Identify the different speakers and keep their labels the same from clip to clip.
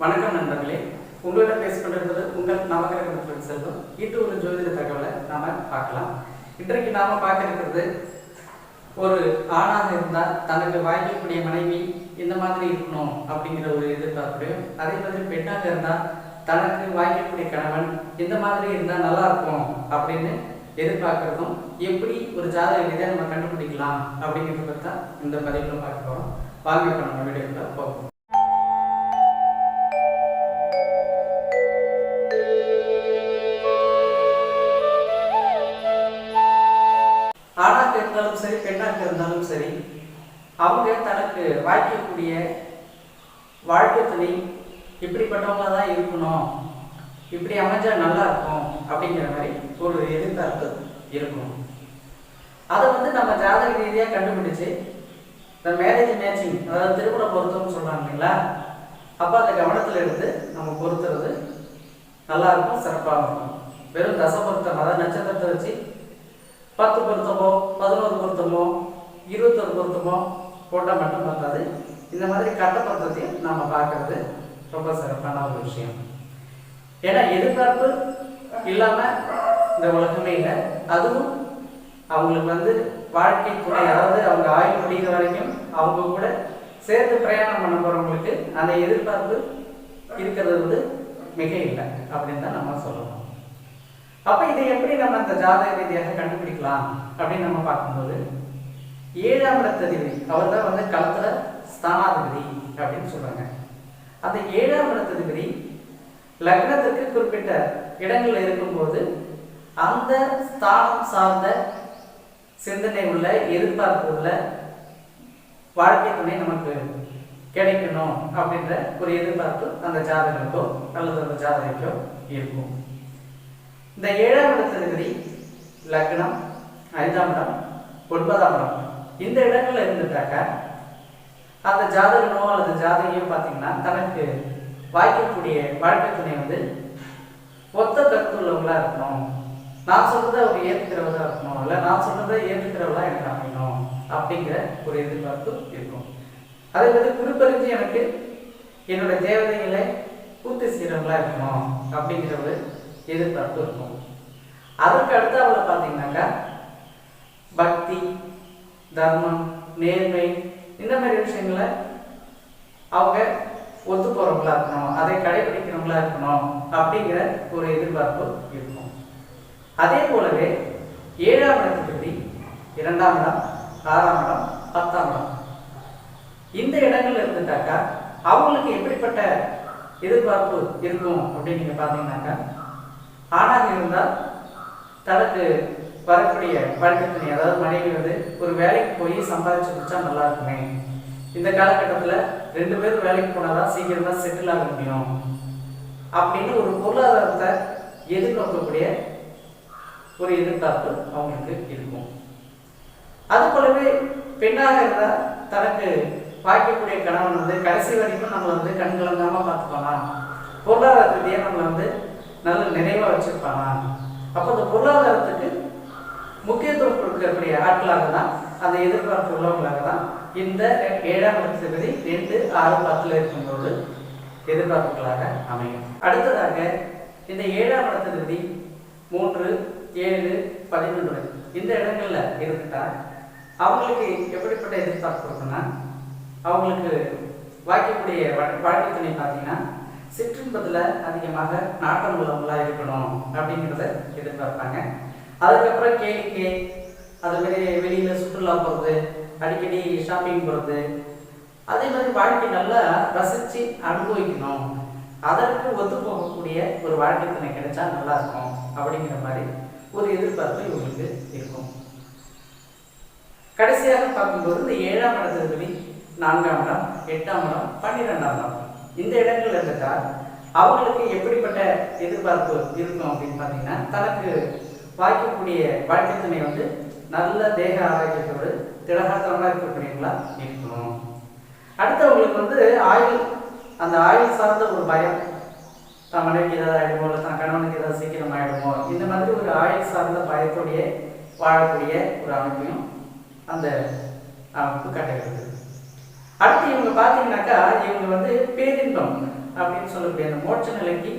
Speaker 1: வணக்கம் நண்பர்களே. உங்களோட பேசிக் கொண்டிருப்பது உங்கள் நவகிரக செல்வம். இது ஒரு ஜோதிட தகவலை நாம பார்க்கலாம். இன்றைக்கு நாம பார்க்க இருக்கிறது ஒரு ஆணாக இருந்தால் தனக்கு வாய்க்கக்கூடிய மனைவி இந்த மாதிரி இருக்கணும் அப்படிங்கிற ஒரு எதிர்பார்ப்பையும் அதே மாதிரி பெண்ணாக இருந்தால் தனக்கு வாய்க்கக்கூடிய கணவன் இந்த மாதிரி இருந்தால் நல்லா இருக்கும் அப்படின்னு எதிர்பார்க்கறதும் எப்படி ஒரு ஜாதக ரீதியாக நம்ம கண்டுபிடிக்கலாம் அப்படிங்கிறத பற்றி தான் இந்த பதிவில் பார்க்க போகிறோம் வாங்க இப்போ நம்ம வீடியோக்குள்ள போகும் இருந்தாலும் சரி பெண்ணாக இருந்தாலும் சரி அவங்க தனக்கு வாய்க்கக்கூடிய வாழ்க்கை துணை இப்படிப்பட்டவங்கள தான் இருக்கணும். இப்படி அமைஞ்சா நல்லா இருக்கும் அப்படிங்கிற மாதிரி ஒரு எதிர்பார்ப்பு இருக்கும். அதை வந்து நம்ம ஜாதக ரீதியாக கண்டுபிடிச்சு இந்த மேரேஜ் மேட்சிங் அதாவது திருமண பொருத்தம்னு சொல்கிறாங்க இல்லைங்களா? அப்போ அந்த கவனத்தில் எடுத்து நம்ம பொருத்துறது நல்லா இருக்கும் சிறப்பாக இருக்கும். வெறும் தசை பொருத்தம் அதாவது நட்சத்திரத்தை வச்சு பத்து பொருத்தமோ பதினோரு பொருத்தமோ இருபத்தொரு பொருத்தமோ போட்டால் மட்டும் பார்த்தாது இந்த மாதிரி கட்ட பொருத்தத்தையும் நம்ம பார்க்கறது ரொம்ப சிறப்பான ஒரு விஷயம். ஏன்னா எதிர்பார்ப்பு இல்லாமல் இந்த உலகமே இல்லை. அதுவும் அவங்களுக்கு வந்து வாழ்க்கை துணை அதாவது அவங்க ஆயுள் முடிகிற வரைக்கும் அவங்க கூட சேர்த்து பிரயாணம் பண்ண போகிறவங்களுக்கு அந்த எதிர்பார்ப்பு இருக்கிறது வந்து மிக இல்லை அப்படின்னு தான் நம்ம சொல்லணும். அப்போ இதை எப்படி நம்ம அந்த ஜாதக ரீதியாக இருக்கலாம் அப்படின்னு நம்ம பார்க்கும்போது ஏழாம் இடத்ததிபதி அவர் தான் வந்து களத்துல ஸ்தானாதிபதி அப்படின்னு சொல்றாங்க. அந்த ஏழாம் இடத்ததிபதி லக்னத்துக்கு குறிப்பிட்ட இடங்கள்ல இருக்கும்போது அந்த ஸ்தானம் சார்ந்த சிந்தனை உள்ள எதிர்பார்ப்பு உள்ள வாழ்க்கை துணை நமக்கு கிடைக்கணும் அப்படின்ற ஒரு எதிர்பார்ப்பு அந்த ஜாதகருக்கோ அல்லது அந்த ஜாதகைக்கோ இருக்கும். இந்த ஏழாம் இடத்ததிபதி லக்னம் ஐந்தாம் இடம் ஒன்பதாம் இடம். இந்த இடங்கள்ல இருந்துட்டாக்க அந்த ஜாதகனோ அல்லது ஜாதகியோ பார்த்தீங்கன்னா தனக்கு வாய்க்கக்கூடிய வாழ்க்கை துணை வந்து ஒத்த கருத்துள்ளவங்களா இருக்கணும். நான் சொல்றதை அவர் ஏற்றுக்கிறவங்களா இருக்கணும். இல்லை நான் சொல்றதை ஏற்றுக்கிறவங்களா எனக்கு அமையணும் அப்படிங்கிற ஒரு எதிர்பார்ப்பு இருக்கும். அதே மாதிரி குறிப்பறிஞ்சு எனக்கு என்னோட தேவதைகளை பூர்த்தி செய்கிறவங்களா இருக்கணும் அப்படிங்கிற ஒரு எதிர்பார்ப்பு இருக்கும். அதற்கு அடுத்து அவளை பார்த்தீங்கன்னாக்கா பக்தி தர்மம் நேர்மை இந்த மாதிரி விஷயங்களை அவங்க ஒத்து போறவங்களா இருக்கணும். அதை கடைபிடிக்கிறவங்களா இருக்கணும் அப்படிங்கிற ஒரு எதிர்பார்ப்பு இருக்கும். அதே போலவே ஏழாம் இடத்துக்கு இரண்டாம் இடம் ஆறாம் இடம் பத்தாம் இடம். இந்த இடங்கள்ல இருந்துட்டாக்கா அவங்களுக்கு எப்படிப்பட்ட எதிர்பார்ப்பு இருக்கும் அப்படின்னு நீங்க பாத்தீங்கன்னாக்கா ஆணாக இருந்தால் தனக்கு வரக்கூடிய வாழ்க்கை அதாவது மனைவி வந்து ஒரு வேலைக்கு போய் சம்பாதிச்சு கொடுத்தா நல்லா இருக்குமே இந்த காலகட்டத்தில் ரெண்டு பேரும் வேலைக்கு போனாதான் தான் செட்டில் ஆக முடியும். அப்படின்னு ஒரு பொருளாதாரத்தை எதிர்நோக்கக்கூடிய ஒரு எதிர்பார்ப்பு அவங்களுக்கு இருக்கும். அது போலவே பெண்ணாக இருந்தால் தனக்கு பாய்க்கக்கூடிய கணவன் வந்து கடைசி வரைக்கும் நம்மளை வந்து கண் கலங்காம பார்த்துப்பானா? பொருளாதார ரீதியாக நம்மளை வந்து நல்ல நிறைவாக வச்சிருப்பானா? அப்போ அந்த பொருளாதாரத்துக்கு முக்கியத்துவம் கொடுக்கக்கூடிய ஆட்களாக தான் அந்த எதிர்பார்ப்பு உள்ளவங்களாக தான் இந்த ஏழாம் இடத்துபதி ரெண்டு ஆறு பத்தில் இருக்கும்போது எதிர்பார்ப்புகளாக அமையும். அடுத்ததாக இந்த ஏழாம் இடத்துபதி மூன்று ஏழு பதினொன்று இந்த இடங்கள்ல இருந்துட்டா அவங்களுக்கு எப்படிப்பட்ட எதிர்பார்ப்பு இருக்குன்னா அவங்களுக்கு வாய்க்கக்கூடிய வா- வாழ்க்கை துணை பார்த்தீங்கன்னா சிற்றின்பத்தில் அதிகமாக நாட்டம் உள்ளவங்களாக இருக்கணும் அப்படிங்கிறத எதிர்பார்ப்பாங்க. அதுக்கப்புறம் கேளிக்கை அது மாதிரி வெளியில சுற்றுலா போகிறது அடிக்கடி ஷாப்பிங் போகிறது அதே மாதிரி வாழ்க்கை நல்லா ரசித்து அனுபவிக்கணும். அதற்கு ஒத்து போகக்கூடிய ஒரு வாழ்க்கை துணை கிடைச்சா நல்லா இருக்கும் அப்படிங்கிற மாதிரி ஒரு எதிர்பார்ப்பு இவங்களுக்கு இருக்கும். கடைசியாக பார்க்கும்போது இந்த ஏழாம் இடத்திற்கு நான்காம் இடம் எட்டாம் இடம் பன்னிரெண்டாம் இடம். இந்த இடங்கள்ல இருந்துட்டா அவங்களுக்கு எப்படிப்பட்ட எதிர்பார்ப்பு இருக்கும் அப்படின்னு பார்த்தீங்கன்னா தனக்கு வாய்க்கக்கூடிய வாழ்க்கை துணை வந்து நல்ல தேக ஆரோக்கியத்தோடு திடகாத்திரமாக இருக்கக்கூடியவங்களா இருக்கணும் அடுத்தவங்களுக்கு வந்து ஆயுள் அந்த ஆயுள் சார்ந்த ஒரு பயம். தன் மனைவிக்கு ஏதாவது ஆகிடுமோ இல்லை தன் கணவனுக்கு ஏதாவது சீக்கிரம் ஆகிடுமோ இந்த மாதிரி ஒரு ஆயுள் சார்ந்த பயத்தோடைய வாழக்கூடிய ஒரு அமைப்பையும் அந்த அமைப்பு காட்டுகிறது அடுத்து இவங்க பார்த்தீங்கன்னாக்கா இவங்க வந்து பேரின்பம் அப்படின்னு சொல்லக்கூடிய அந்த மோட்ச நிலைக்கு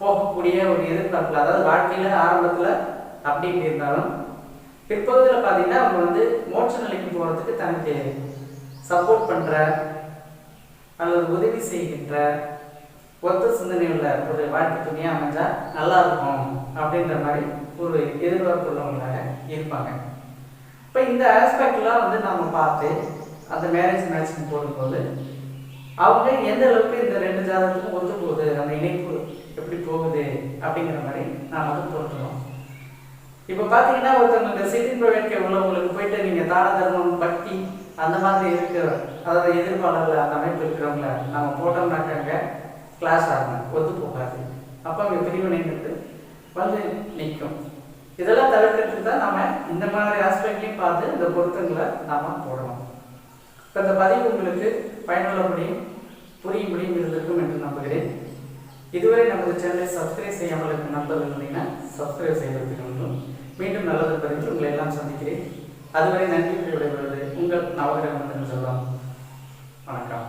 Speaker 1: போகக்கூடிய ஒரு எதிர்பார்ப்பில் அதாவது வாழ்க்கையில் ஆரம்பத்தில் அப்படி இப்படி இருந்தாலும் பிற்பகுதியில் பார்த்தீங்கன்னா அவங்க வந்து மோட்ச நிலைக்கு போகிறதுக்கு தனக்கு சப்போர்ட் பண்ணுற அல்லது உதவி செய்கின்ற ஒத்த சிந்தனை உள்ள ஒரு வாழ்க்கை துணியாக அமைஞ்சா நல்லா இருக்கும் அப்படின்ற மாதிரி ஒரு எதிர்பார்ப்பு உள்ளவங்களாக இருப்பாங்க. இப்போ இந்த ஆஸ்பெக்ட்லாம் வந்து நாம் பார்த்து அந்த மேரேஜ் மேட்சிங் போடும்போது அவங்க எந்த அளவுக்கு இந்த ரெண்டு ஜாதகத்துக்கும் ஒத்து போகுது அந்த இணைப்பு எப்படி போகுது அப்படிங்கிற மாதிரி நாம் வந்து பொருத்தணும் இப்போ பார்த்தீங்கன்னா ஒருத்தவங்க இந்த சிட்டி பிரவேட்கை உள்ளவங்களுக்கு போயிட்டு நீங்கள் தான தர்மம் பக்தி அந்த மாதிரி இருக்கிற அதாவது எதிர்ப்பாளர்கள் அந்த அமைப்பு இருக்கிறவங்கள நம்ம போட்டோம்னாக்காங்க கிளாஸ் ஆகணும் ஒத்து போகாது. அப்போ அங்கே பிரிவினைங்கிறது வந்து நிற்கும். இதெல்லாம் தவிர்க்கிறதுக்கு தான் நம்ம இந்த மாதிரி ஆஸ்பெக்ட்லையும் பார்த்து இந்த பொருத்தங்களை நாம் போடணும். இப்போ இந்த பதிவு உங்களுக்கு பயனுள்ளபடியும் புரியும்படியும் இருந்திருக்கும் என்று நம்புகிறேன். இதுவரை நமது சேனலை சப்ஸ்கிரைப் செய்யாமல் இருக்கும் நண்பர்கள் இருந்தீங்கன்னா சப்ஸ்கிரைப் செய்வதற்கு மீண்டும் நல்லது பதிவு உங்களை எல்லாம் சந்திக்கிறேன். அதுவரை நன்றி விடைபெறுவது உங்கள் நவகிரகம் என்று சொல்லலாம். வணக்கம்.